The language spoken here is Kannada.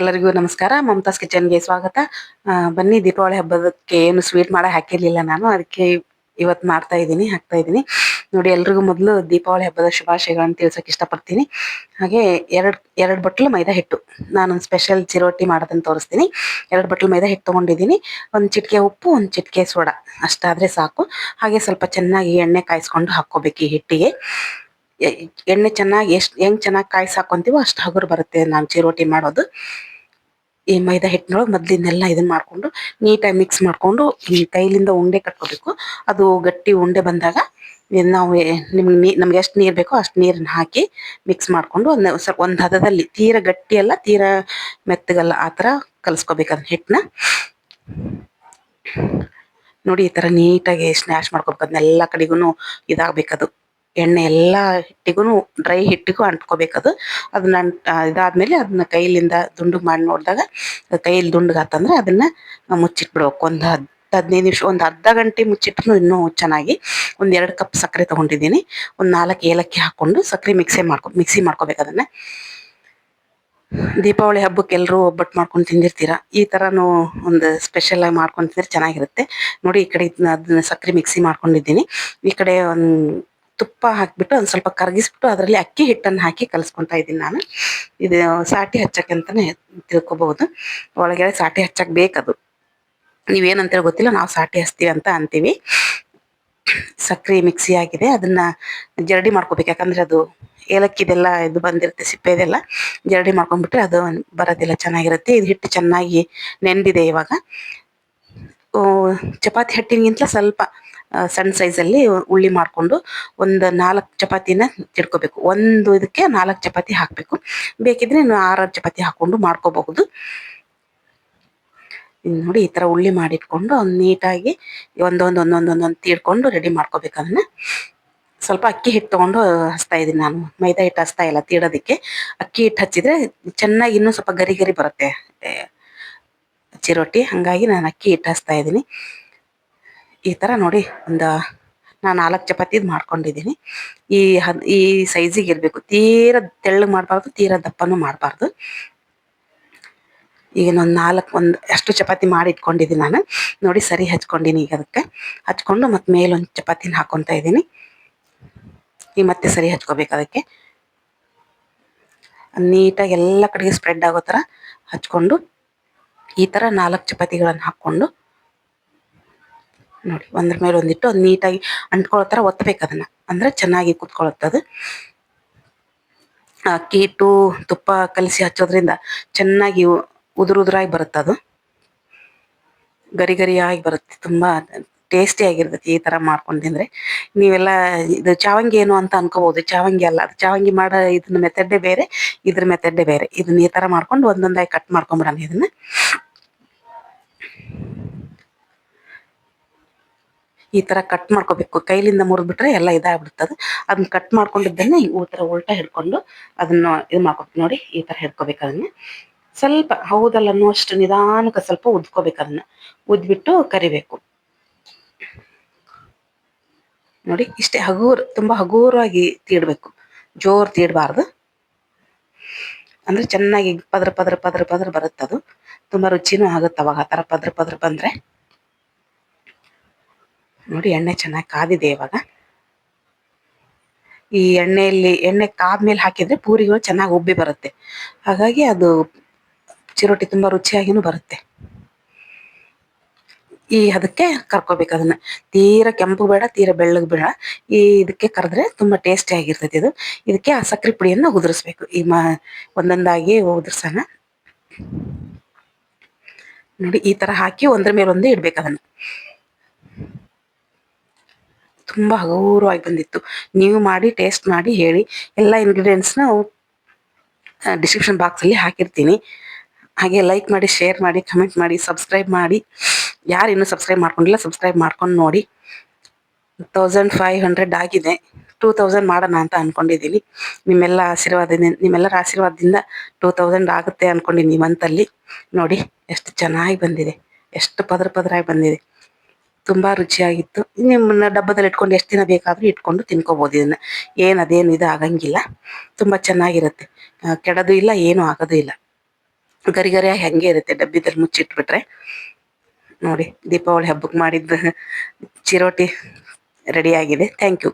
ಎಲ್ಲರಿಗೂ ನಮಸ್ಕಾರ. ಮಮತಾಸ್ ಕಿಚನ್ಗೆ ಸ್ವಾಗತ. ಬನ್ನಿ ದೀಪಾವಳಿ ಹಬ್ಬದಕ್ಕೆ ಏನು ಸ್ವೀಟ್ ಮಾಡ ಹಾಕಿರಲಿಲ್ಲ ನಾನು. ಅದಕ್ಕೆ ಇವತ್ತು ಮಾಡ್ತಾ ಇದ್ದೀನಿ, ಹಾಕ್ತಾ ಇದ್ದೀನಿ. ನೋಡಿ, ಎಲ್ರಿಗೂ ಮೊದಲು ದೀಪಾವಳಿ ಹಬ್ಬದ ಶುಭಾಶಯಗಳನ್ನು ತಿಳ್ಸೋಕೆ ಇಷ್ಟಪಡ್ತೀನಿ. ಹಾಗೆ ಎರಡು ಎರಡು ಬಟ್ಲು ಮೈದಾ ಹಿಟ್ಟು. ನಾನೊಂದು ಸ್ಪೆಷಲ್ ಚಿರೋಟಿ ಮಾಡೋದನ್ನು ತೋರಿಸ್ತೀನಿ. ಎರಡು ಬಟ್ಲು ಮೈದಾ ಹಿಟ್ಟು ತೊಗೊಂಡಿದ್ದೀನಿ. ಒಂದು ಚಿಟಿಕೆ ಉಪ್ಪು, ಒಂದು ಚಿಟಿಕೆ ಸೋಡಾ. ಅಷ್ಟಾದರೆ ಸಾಕು. ಹಾಗೆ ಸ್ವಲ್ಪ ಚೆನ್ನಾಗಿ ಎಣ್ಣೆ ಕಾಯಿಸ್ಕೊಂಡು ಹಾಕ್ಕೋಬೇಕು ಈ ಹಿಟ್ಟಿಗೆ. ಎಣ್ಣೆ ಚೆನ್ನಾಗಿ ಎಷ್ಟು, ಹೆಂಗ್ ಚೆನ್ನಾಗಿ ಕಾಯಿ ಸಾಕೊಂತೀವೋ ಅಷ್ಟು ಹಗುರು ಬರುತ್ತೆ ನಾನು ಚಿರೋಟಿ ಮಾಡೋದು. ಈ ಮೈದಾ ಹಿಟ್ಟಿನೊಳಗೆ ಮೊದ್ಲಿಂದೆಲ್ಲ ಇದನ್ನ ಮಾಡಿಕೊಂಡು ನೀಟಾಗಿ ಮಿಕ್ಸ್ ಮಾಡಿಕೊಂಡು ಈ ಕೈಲಿಂದ ಉಂಡೆ ಕಟ್ಕೋಬೇಕು. ಅದು ಗಟ್ಟಿ ಉಂಡೆ ಬಂದಾಗ ನಾವು ನಿಮ್ಗೆ ನೀ, ನಮ್ಗೆ ಎಷ್ಟು ನೀರು ಬೇಕೋ ಅಷ್ಟು ನೀರನ್ನ ಹಾಕಿ ಮಿಕ್ಸ್ ಮಾಡಿಕೊಂಡು ಒಂದು ಸ್ವಲ್ಪ ಒಂದು ಹದದಲ್ಲಿ ತೀರ ಗಟ್ಟಿ ಅಲ್ಲ, ತೀರಾ ಮೆತ್ತಗಲ್ಲ ಆ ಥರ ಕಲಿಸ್ಕೋಬೇಕು ಹಿಟ್ಟನ್ನ ನೋಡಿ ಈ ಥರ ನೀಟಾಗಿ ಸ್ನ್ಯಾಶ್ ಮಾಡ್ಕೋಬೇಕು ಅದನ್ನೆಲ್ಲ ಕಡೆಗೂ ಇದಾಗಬೇಕದು ಎಣ್ಣೆ ಎಲ್ಲ ಹಿಟ್ಟಿಗೂ ಡ್ರೈ ಹಿಟ್ಟಿಗೂ ಅಂಟ್ಕೋಬೇಕದು ಅದನ್ನ ಇದಾದ್ಮೇಲೆ ಅದನ್ನ ಕೈಲಿಂದ ದುಂಡು ಮಾಡಿ ನೋಡಿದಾಗ ಕೈಯಲ್ಲಿ ದುಂಡ್ಗಾತಂದ್ರೆ ಅದನ್ನ ಮುಚ್ಚಿಟ್ಬಿಡ್ಬೇಕು. ಒಂದು ಹತ್ತು ಹದಿನೈದು ನಿಮಿಷ, ಒಂದು ಅರ್ಧ ಗಂಟೆ ಮುಚ್ಚಿಟ್ರು ಇನ್ನೂ ಚೆನ್ನಾಗಿ ಒಂದು ಎರಡು ಕಪ್ ಸಕ್ಕರೆ ತಗೊಂಡಿದ್ದೀನಿ. ಒಂದು ನಾಲ್ಕು ಏಲಕ್ಕಿ ಹಾಕೊಂಡು ಸಕ್ಕರೆ ಮಿಕ್ಸಿ ಮಾಡ್ಕೊ, ಮಿಕ್ಸಿ ಮಾಡ್ಕೋಬೇಕು ಅದನ್ನ. ದೀಪಾವಳಿ ಹಬ್ಬಕ್ಕೆ ಎಲ್ಲರೂ ಒಬ್ಬಟ್ಟು ಮಾಡ್ಕೊಂಡು ತಿಂದಿರ್ತೀರಾ? ಈ ಥರನೂ ಒಂದು ಸ್ಪೆಷಲ್ ಆಗಿ ಮಾಡ್ಕೊಂಡು ತಿಂದರೆ ಚೆನ್ನಾಗಿರುತ್ತೆ. ನೋಡಿ ಈ ಕಡೆ ಅದನ್ನ ಸಕ್ಕರೆ ಮಿಕ್ಸಿ ಮಾಡ್ಕೊಂಡಿದ್ದೀನಿ. ಈ ಕಡೆ ಒಂದು ತುಪ್ಪ ಹಾಕ್ಬಿಟ್ಟು ಒಂದು ಸ್ವಲ್ಪ ಕರಗಿಸ್ಬಿಟ್ಟು ಅದರಲ್ಲಿ ಅಕ್ಕಿ ಹಿಟ್ಟನ್ನು ಹಾಕಿ ಕಲಿಸ್ಕೊಂತಾ ಇದ್ದೀನಿ ನಾನು. ಇದು ಸಾಟಿ ಹಚ್ಚಕ್ಕೆ ಅಂತಾನೆ ತಿಳ್ಕೊಬಹುದು. ಒಳಗಡೆ ಸಾಟಿ ಹಚ್ಚಕ್ ಬೇಕದು. ನೀವೇನಂತೇಳಿ ಗೊತ್ತಿಲ್ಲ, ನಾವು ಸಾಟಿ ಹಚ್ತೀವಿ ಅಂತ ಅಂತೀವಿ. ಸಕ್ಕರೆ ಮಿಕ್ಸಿ ಆಗಿದೆ. ಅದನ್ನ ಜರಡಿ ಮಾಡ್ಕೋಬೇಕು. ಯಾಕಂದ್ರೆ ಅದು ಏಲಕ್ಕಿದೆಲ್ಲ ಇದು ಬಂದಿರುತ್ತೆ ಸಿಪ್ಪೆ ಇದೆಲ್ಲ ಜರಡಿ ಮಾಡ್ಕೊಂಡ್ಬಿಟ್ರೆ ಅದು ಬರೋದಿಲ್ಲ, ಚೆನ್ನಾಗಿರುತ್ತೆ. ಇದು ಹಿಟ್ಟು ಚೆನ್ನಾಗಿ ನೆಂದಿದೆ ಇವಾಗ. ಚಪಾತಿ ಹಿಟ್ಟಿಗಿಂತ ಸ್ವಲ್ಪ ಸಣ್ಣ ಸೈಜಲ್ಲಿ ಉಳ್ಳಿ ಮಾಡಿಕೊಂಡು ಒಂದು ನಾಲ್ಕು ಚಪಾತಿನ ತಿಡ್ಕೋಬೇಕು ಒಂದು ಇದಕ್ಕೆ ನಾಲ್ಕು ಚಪಾತಿ ಹಾಕಬೇಕು. ಬೇಕಿದ್ರೆ ಇನ್ನು ಆರಾರು ಚಪಾತಿ ಹಾಕೊಂಡು ಮಾಡ್ಕೋಬಹುದು. ನೋಡಿ ಈ ತರ ಉಳ್ಳಿ ಮಾಡಿಟ್ಕೊಂಡು ಅವ್ನ್ ನೀಟಾಗಿ ಒಂದೊಂದು ಒಂದೊಂದು ಒಂದೊಂದು ತೀಡ್ಕೊಂಡು ರೆಡಿ ಮಾಡ್ಕೋಬೇಕು ಅದನ್ನ. ಸ್ವಲ್ಪ ಅಕ್ಕಿ ಹಿಟ್ಟು ತೊಗೊಂಡು ಹಚ್ತಾ ಇದೀನಿ ನಾನು. ಮೈದಾ ಹಿಟ್ಟು ಹಚ್ತಾ ಇಲ್ಲ ತೀಡೋದಕ್ಕೆ. ಅಕ್ಕಿ ಹಿಟ್ಟು ಹಚ್ಚಿದ್ರೆ ಚೆನ್ನಾಗಿ ಇನ್ನೂ ಸ್ವಲ್ಪ ಗರಿ ಗರಿ ಬರುತ್ತೆ. ಚಿರೋಟಿ. ಹಾಗಾಗಿ ನಾನು ಅಕ್ಕಿ ಹಿಟ್ಟು ಹಚ್ತಾ ಇದ್ದೀನಿ ಈ ಥರ ನೋಡಿ ಒಂದು ನಾನು ನಾಲ್ಕು ಚಪಾತಿದು ಮಾಡ್ಕೊಂಡಿದ್ದೀನಿ ಈ ಹದ್, ಈ ಸೈಜಿಗೆ ಇರಬೇಕು. ತೀರ ತೆಳ್ಳಗೆ ಮಾಡಬಾರ್ದು, ತೀರ ದಪ್ಪನೂ ಮಾಡಬಾರ್ದು. ಈಗ ನಾನು ನಾಲ್ಕು ಒಂದು, ಅಷ್ಟು ಚಪಾತಿ ಮಾಡಿ ಇಟ್ಕೊಂಡಿದ್ದೀನಿ ನಾನು. ನೋಡಿ ಸರಿ ಹಚ್ಕೊಂಡಿನಿ ಈಗ ಅದಕ್ಕೆ. ಹಚ್ಕೊಂಡು ಮತ್ತು ಮೇಲೊಂದು ಚಪಾತಿನ ಹಾಕ್ಕೊತಾ ಇದ್ದೀನಿ ಈಗ ಮತ್ತೆ ಸರಿ ಹಚ್ಕೋಬೇಕು ಅದಕ್ಕೆ. ನೀಟಾಗಿ ಎಲ್ಲ ಕಡೆಗೆ ಸ್ಪ್ರೆಡ್ ಆಗೋ ಥರ ಹಚ್ಕೊಂಡು ಈ ಥರ ನಾಲ್ಕು ಚಪಾತಿಗಳನ್ನು ಹಾಕ್ಕೊಂಡು ನೋಡಿ, ಒಂದ್ರ ಮೇಲೆ ಒಂದಿಟ್ಟು ಅದು ನೀಟಾಗಿ ಅಂಟ್ಕೊಳ್ಳೋ ಒತ್ತಬೇಕು ಅದನ್ನ. ಅಂದ್ರೆ ಚೆನ್ನಾಗಿ ಅದು. ಅಕ್ಕಿ ಹಿಟ್ಟು, ತುಪ್ಪ ಕಲಸಿ ಹಚ್ಚೋದ್ರಿಂದ ಚೆನ್ನಾಗಿ ಉದುರು ಉದುರಾಗಿ ಬರುತ್ತೆ ಅದು. ಗರಿ ಗರಿಯಾಗಿ ಬರುತ್ತೆ, ತುಂಬಾ ಟೇಸ್ಟಿ ಆಗಿರ್ತೈತಿ ಈ ತರ ಮಾಡ್ಕೊಂಡು ತಿಂದ್ರೆ. ನೀವೆಲ್ಲ ಇದು ಚಾವಂಗಿ ಏನು ಅಂತ ಅನ್ಕೋಬಹುದು ಚಾವಂಗಿ ಅಲ್ಲ, ಅದು ಚಾವಂಗಿ ಮಾಡೋ ಇದನ್ನ ಮೆಥಡ್ಡೇ ಬೇರೆ, ಇದ್ರ ಮೆಥಡ್ಡೇ ಬೇರೆ. ಇದನ್ನ ಈ ತರ ಮಾಡ್ಕೊಂಡು ಒಂದೊಂದಾಗಿ ಕಟ್ ಮಾಡ್ಕೊಂಬಿಡೋಣ ಇದನ್ನ. ಈ ತರ ಕಟ್ ಮಾಡ್ಕೋಬೇಕು. ಕೈಲಿಂದ ಮುರಿದ್ಬಿಟ್ರೆ ಎಲ್ಲ ಇದಾಗ್ಬಿಡ್ತದೆ. ಅದನ್ನ ಕಟ್ ಮಾಡ್ಕೊಂಡಿದ್ದನ್ನೇ ಈ ತರ ಉಲ್ಟಾ ಹಿಡ್ಕೊಂಡು ಅದನ್ನ ಇದು ಮಾಡ್ಕೋಬೇಕು. ನೋಡಿ, ಈ ತರ ಹಿಡ್ಕೋಬೇಕು ಅದನ್ನ. ಸ್ವಲ್ಪ, ಹೌದಲ್ಲ ಅನ್ನುವಷ್ಟು ನಿಧಾನಕ್ಕೆ ಸ್ವಲ್ಪ ಉದ್ಕೋಬೇಕು ಅದನ್ನ. ಉದ್ಬಿಟ್ಟು ಕರಿಬೇಕು. ನೋಡಿ, ಇಷ್ಟೇ ಹಗೂರ್, ತುಂಬಾ ಹಗೂರವಾಗಿ ತೀಡ್ಬೇಕು. ಜೋರ್ ತೀಡ್ಬಾರ್ದು. ಅಂದ್ರೆ ಚೆನ್ನಾಗಿ ಪದ್ರ ಪದ್ರ ಪದ್ರ ಪದ್ರ ಅದು ತುಂಬಾ ರುಚಿನೂ ಆಗುತ್ತೆ ಅವಾಗ ಆ ಥರ ಪದ್ರ ಪದ್ರ ಬಂದ್ರೆ. ನೋಡಿ, ಎಣ್ಣೆ ಚೆನ್ನಾಗಿ ಕಾದಿದೆ ಇವಾಗ. ಈ ಎಣ್ಣೆಯಲ್ಲಿ, ಎಣ್ಣೆ ಕಾದ್ಮೇಲೆ ಹಾಕಿದ್ರೆ ಪೂರಿಗಳು ಚೆನ್ನಾಗಿ ಉಬ್ಬಿ ಬರುತ್ತೆ. ಹಾಗಾಗಿ ಅದು ಚಿರೋಟಿ ತುಂಬಾ ರುಚಿಯಾಗಿನೂ ಬರುತ್ತೆ. ಈ ಅದಕ್ಕೆ ಕರ್ಕೋಬೇಕು ಅದನ್ನ. ತೀರ ಕೆಂಪು ಬೇಡ, ತೀರ ಬೆಳ್ಳಗ್ ಬೇಡ. ಈ ಇದಕ್ಕೆ ಕರೆದ್ರೆ ತುಂಬಾ ಟೇಸ್ಟಿ ಆಗಿರ್ತೈತಿ ಇದು. ಇದಕ್ಕೆ ಆ ಸಕ್ಕರೆ ಪುಡಿಯನ್ನು ಉದುರಿಸ್ಬೇಕು. ಈ ಮ, ಒಂದೊಂದಾಗಿ ಉದುರ್ಸೋಣ. ನೋಡಿ, ಈ ತರ ಹಾಕಿ ಒಂದ್ರ ಮೇಲೆ ಒಂದೇ ಇಡ್ಬೇಕು ಅದನ್ನ. ತುಂಬಾ ಹಗುರವಾಗಿ ಬಂದಿತ್ತು. ನೀವು ಮಾಡಿ ಟೇಸ್ಟ್ ಮಾಡಿ ಹೇಳಿ. ಎಲ್ಲ ಇಂಗ್ರೀಡಿಯೆಂಟ್ಸ್ನ ಡಿಸ್ಕ್ರಿಪ್ಷನ್ ಬಾಕ್ಸಲ್ಲಿ ಹಾಕಿರ್ತೀನಿ. ಹಾಗೆ ಲೈಕ್ ಮಾಡಿ ಶೇರ್ ಮಾಡಿ ಕಮೆಂಟ್ ಮಾಡಿ ಸಬ್ಸ್ಕ್ರೈಬ್ ಮಾಡಿ. ಯಾರು ಇನ್ನೂ ಸಬ್ಸ್ಕ್ರೈಬ್ ಮಾಡ್ಕೊಂಡಿಲ್ಲ ಸಬ್ಸ್ಕ್ರೈಬ್ ಮಾಡ್ಕೊಂಡು ನೋಡಿ. ತೌಸಂಡ್ ಫೈವ್ ಹಂಡ್ರೆಡ್ ಆಗಿದೆ. ಟೂ ತೌಸಂಡ್ ಮಾಡೋಣ ಅಂತ ಅನ್ಕೊಂಡಿದ್ದೀನಿ. ನಿಮ್ಮೆಲ್ಲ ಆಶೀರ್ವಾದದಿಂದ, ನಿಮ್ಮೆಲ್ಲರ ಆಶೀರ್ವಾದದಿಂದ ಟೂ ತೌಸಂಡ್ ಆಗುತ್ತೆ ಅನ್ಕೊಂಡಿದ್ದೀನಿ ಮಂತಲ್ಲಿ ನೋಡಿ, ಎಷ್ಟು ಚೆನ್ನಾಗಿ ಬಂದಿದೆ. ಎಷ್ಟು ಪದ್ರ ಪದರಾಗಿ ಬಂದಿದೆ. ತುಂಬಾ ರುಚಿಯಾಗಿತ್ತು. ನಿಮ್ಮನ್ನ ಡಬ್ಬದಲ್ಲಿ ಇಟ್ಕೊಂಡು ಎಷ್ಟು ದಿನ ಬೇಕಾದರೂ ಇಟ್ಕೊಂಡು ತಿನ್ಕೋಬಹುದು ಇದನ್ನ. ಏನು ಅದೇನು ಇದು ಆಗಂಗಿಲ್ಲ. ತುಂಬಾ ಚೆನ್ನಾಗಿರುತ್ತೆ. ಕೆಡದು ಇಲ್ಲ, ಏನು ಆಗೋದು ಇಲ್ಲ. ಗರಿ ಗರಿಯಾಗಿ ಹಂಗೆ ಇರುತ್ತೆ ಡಬ್ಬಿದಲ್ಲಿ ಮುಚ್ಚಿಟ್ಬಿಟ್ರೆ. ನೋಡಿ, ದೀಪಾವಳಿ ಹಬ್ಬಕ್ಕೆ ಮಾಡಿದ್ದು ಚಿರೋಟಿ ರೆಡಿಯಾಗಿದೆ ಥ್ಯಾಂಕ್ ಯು